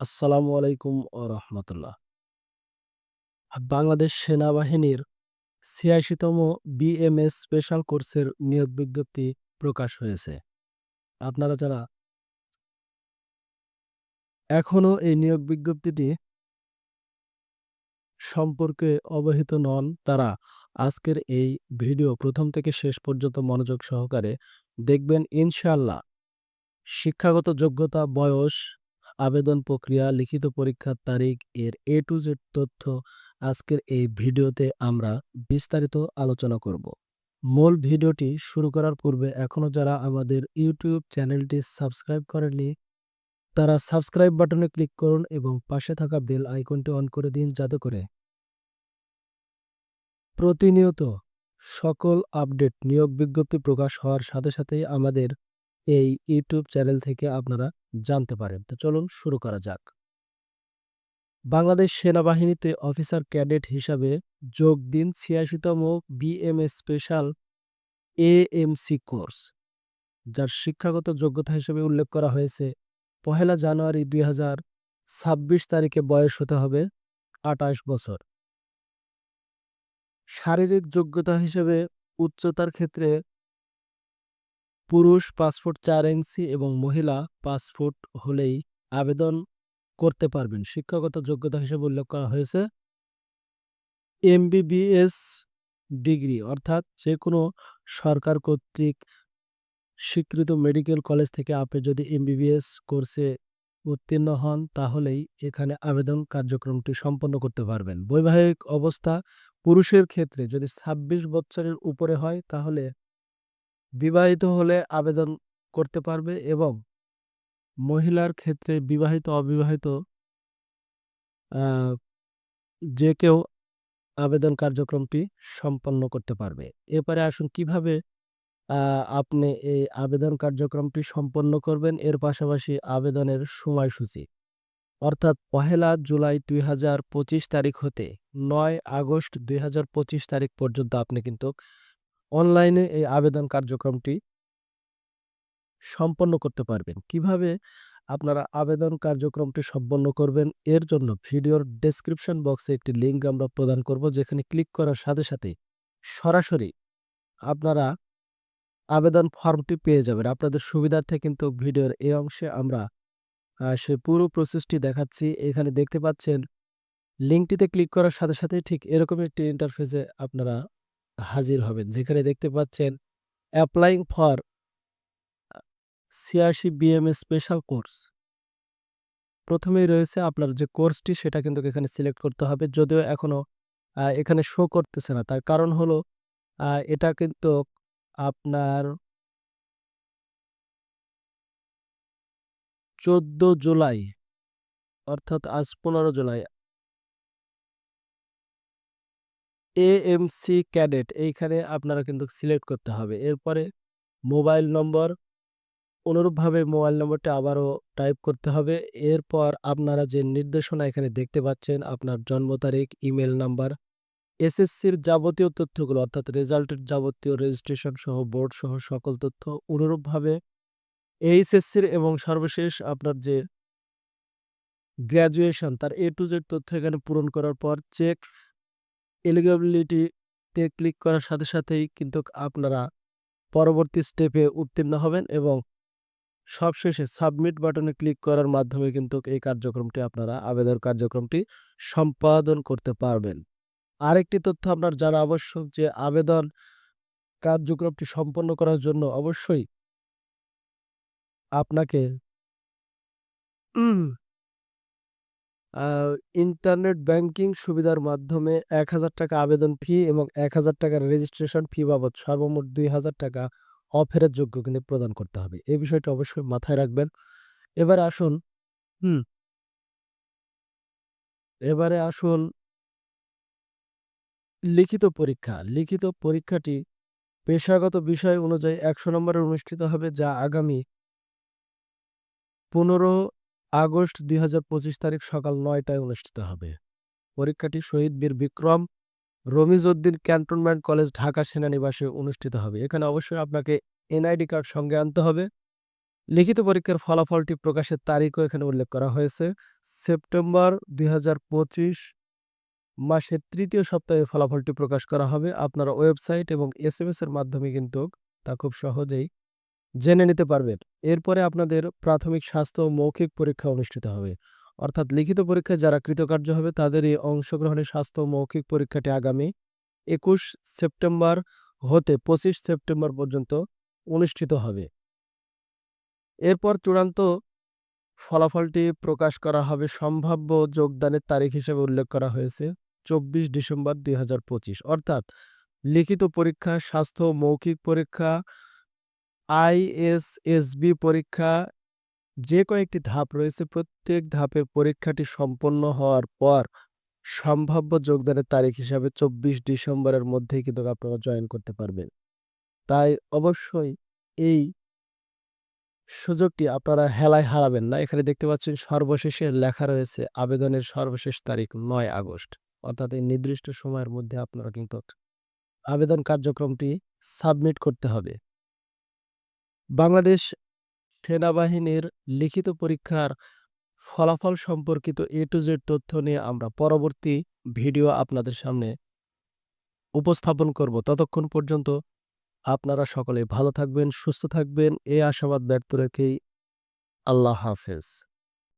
আসসালামু আলাইকুম ও রহমতুল্লাহ। বাংলাদেশ সেনাবাহিনীর ছিয়াশিতম বিএমএস স্পেশাল কোর্সের নিয়োগ বিজ্ঞপ্তি প্রকাশ হয়েছে। আপনারা যারা এখনও এই নিয়োগ বিজ্ঞপ্তিটি সম্পর্কে অবহিত নন, তারা আজকের এই ভিডিও প্রথম থেকে শেষ পর্যন্ত মনোযোগ সহকারে দেখবেন। ইনশাল্লাহ শিক্ষাগত যোগ্যতা, বয়স আবেদন প্রক্রিয়া, লিখিত পরীক্ষার তারিখ, এর এ টু জেড তথ্য আজকের এই ভিডিওতে আমরা বিস্তারিত আলোচনা করব। মূল ভিডিওটি শুরু করার পূর্বে এখনও যারা আমাদের ইউটিউব চ্যানেলটি সাবস্ক্রাইব করেননি, তারা সাবস্ক্রাইব বাটনে ক্লিক করুন এবং পাশে থাকা বেল আইকনটি অন করে দিন যাতে করে প্রতিনিয়ত সকল আপডেট, নিয়োগ বিজ্ঞপ্তি প্রকাশ হওয়ার সাথে সাথেই আমাদের এই ইউটিউব চ্যানেল থেকে আপনারা জানতে পারেন। তো চলুন শুরু করা যাক। বাংলাদেশ সেনাবাহিনীতে অফিসার ক্যাডেট হিসাবে যোগ দিন ছিয়াশিতম বিএমএস স্পেশাল এএমসি কোর্স যার শিক্ষাগত যোগ্যতা হিসেবে উল্লেখ করা হয়েছে। পহেলা জানুয়ারি দুই হাজার ছাব্বিশ তারিখে বয়স হতে হবে আটাশ বছর। শারীরিক যোগ্যতা হিসেবে উচ্চতার ক্ষেত্রে পুরুষ পাসপোর্ট চার ইঞ্চি এবং মহিলা পাসপোর্ট হলেই আবেদন করতে পারবেন। শিক্ষাগত যোগ্যতা হিসেবে উল্লেখ করা হয়েছে। এমবিবিএস ডিগ্রি, অর্থাৎ যে কোনো সরকার কর্তৃক স্বীকৃত মেডিকেল কলেজ থেকে আপনি যদি এমবিবিএস কোর্সে উত্তীর্ণ হন, তাহলেই এখানে আবেদন কার্যক্রমটি সম্পন্ন করতে পারবেন। বৈবাহিক অবস্থা পুরুষের ক্ষেত্রে যদি ছাব্বিশ বছরের উপরে হয়, তাহলে বিবাহিত হলে আবেদন করতে পারবে এবং মহিলার ক্ষেত্রে বিবাহিত, অবিবাহিত যে কেউ আবেদন কার্যক্রমটি সম্পন্ন করতে পারবে। এরপরে আসুন কীভাবে আপনি এই আবেদন কার্যক্রমটি সম্পন্ন করবেন। এর পাশাপাশি আবেদনের সময়সূচি। অর্থাৎ পহেলা জুলাই দুই হাজার পঁচিশ তারিখ হতে নয় আগস্ট দুই হাজার পঁচিশ তারিখ পর্যন্ত আপনি কিন্তু অনলাইনে এই আবেদন কার্যক্রমটি সম্পন্ন করতে পারবেন। কীভাবে আপনারা আবেদন কার্যক্রমটি সম্পন্ন করবেন, এর জন্য ভিডিওর ডেসক্রিপশন বক্সে একটি লিঙ্ক আমরা প্রদান করব, যেখানে ক্লিক করার সাথে সাথে সরাসরি আপনারা আবেদন ফর্মটি পেয়ে যাবেন। আপনাদের সুবিধার্থে কিন্তু ভিডিওর এই অংশে আমরা সে পুরো প্রসেসটি দেখাচ্ছি। এখানে দেখতে পাচ্ছেন লিঙ্কটিতে ক্লিক করার সাথে সাথে ঠিক এরকম একটি ইন্টারফেসে আপনারা হাজির হবেন। যেখানে দেখতে পাচ্ছেন অ্যাপ্লাইং ফর ছিয়াশি বিএমএ স্পেশাল কোর্স প্রথমেই রয়েছে আপনার যে কোর্সটি সেটা কিন্তু এখানে সিলেক্ট করতে হবে। যদিও এখনও এখানে শো করতেছে না। তার কারণ হলো এটা কিন্তু আপনার চোদ্দ জুলাই, অর্থাৎ আজ পনেরো জুলাই। এএমসি ক্যাডেট এইখানে আপনারা কিন্তু সিলেক্ট করতে হবে। এরপরে মোবাইল নম্বর অনুরূপভাবে মোবাইল নম্বরটা আবারও টাইপ করতে হবে। এরপর আপনারা যে নির্দেশনা এখানে দেখতে পাচ্ছেন, আপনার জন্ম তারিখ ইমেল নাম্বার এসএসসির যাবতীয় তথ্যগুলো অর্থাৎ রেজাল্টের যাবতীয় রেজিস্ট্রেশন সহ বোর্ড সহ সকল তথ্য অনুরূপভাবে এইচএসসির এবং সর্বশেষ আপনার যে গ্র্যাজুয়েশন তার এ টু জেড তথ্য এখানে পূরণ করার পর চেক এলিগেবিলিটিতে ক্লিক করার সাথে সাথেই কিন্তু আপনারা পরবর্তী স্টেপে উত্তীর্ণ হবেন এবং সবশেষে সাবমিট বাটনে ক্লিক করার মাধ্যমে কিন্তু এই কার্যক্রমটি আপনারা, আবেদন কার্যক্রমটি সম্পাদন করতে পারবেন। আরেকটি তথ্য আপনার জানা আবশ্যক যে আবেদন কার্যক্রমটি সম্পন্ন করার জন্য অবশ্যই আপনাকে ইন্টারনেট ব্যাংকিং সুবিধার মাধ্যমে এক হাজার টাকা আবেদন ফি এবং এক হাজার টাকার রেজিস্ট্রেশন ফি বাবদ সর্বমোট দুই হাজার টাকা অফেরের যোগ্য কিন্তু প্রদান করতে হবে। এই বিষয়টি অবশ্যই মাথায় রাখবেন। এবারে আসুন, হুম। এবারে আসুন, লিখিত পরীক্ষা। লিখিত পরীক্ষাটি পেশাগত বিষয় অনুযায়ী একশো নম্বরে অনুষ্ঠিত হবে, যা আগামী পনেরো আগস্ট দুই হাজার পঁচিশ তারিখ সকাল নয়টায় অনুষ্ঠিত হবে। পরীক্ষাটি শহীদ বীর বিক্রম রমিজউদ্দিন ক্যান্টনমেন্ট কলেজ ঢাকা সেনানিবাসে অনুষ্ঠিত হবে। এখানে অবশ্যই আপনাকে এনআইডি কার্ড সঙ্গে আনতে হবে। লিখিত পরীক্ষার ফলাফলটি প্রকাশের তারিখও এখানে উল্লেখ করা হয়েছে। সেপ্টেম্বর দুই হাজার পঁচিশ মাসের তৃতীয় সপ্তাহে ফলাফলটি প্রকাশ করা হবে। আপনারা ওয়েবসাইট এবং এস এর মাধ্যমে কিন্তু তা খুব সহজেই জেনে নিতে পারবেন। এরপরে আপনাদের প্রাথমিক স্বাস্থ্য মৌখিক পরীক্ষা অনুষ্ঠিত হবে। অর্থাৎ লিখিত পরীক্ষায় যারা কৃতকার্য হবে, তাদের এই অংশগ্রহণের স্বাস্থ্য মৌখিক পরীক্ষাটি আগামী একুশ সেপ্টেম্বর হতে পঁচিশ সেপ্টেম্বর পর্যন্ত অনুষ্ঠিত হবে। এরপর চূড়ান্ত ফলাফলটি প্রকাশ করা হবে। সম্ভাব্য যোগদানের তারিখ হিসেবে উল্লেখ করা হয়েছে চব্বিশ ডিসেম্বর দুই হাজার পঁচিশ। অর্থাৎ লিখিত পরীক্ষা, স্বাস্থ্য মৌখিক পরীক্ষা আইএসএসবি পরীক্ষা, যে কয়েকটি ধাপ রয়েছে, প্রত্যেক ধাপের পরীক্ষাটি সম্পন্ন হওয়ার পর সম্ভাব্য যোগদানের তারিখ হিসাবে চব্বিশ ডিসেম্বরের মধ্যেই কিন্তু আপনারা জয়েন করতে পারবেন। তাই অবশ্যই এই সুযোগটি আপনারা হেলায় হারাবেন না। এখানে দেখতে পাচ্ছেন সর্বশেষে লেখা রয়েছে, আবেদনের সর্বশেষ তারিখ নয় আগস্ট। অর্থাৎ এই নির্দিষ্ট সময়ের মধ্যে আপনারা কিন্তু আবেদন কার্যক্রমটি সাবমিট করতে হবে। বাংলাদেশ সেনাবাহিনীর লিখিত পরীক্ষার ফলাফল সম্পর্কিত এ টু জেড তথ্য নিয়ে আমরা পরবর্তী ভিডিও আপনাদের সামনে উপস্থাপন করব। ততক্ষণ পর্যন্ত আপনারা সকলে ভালো থাকবেন, সুস্থ থাকবেন। এই আশাবাদ ব্যক্ত রেখেই আল্লাহ হাফেজ।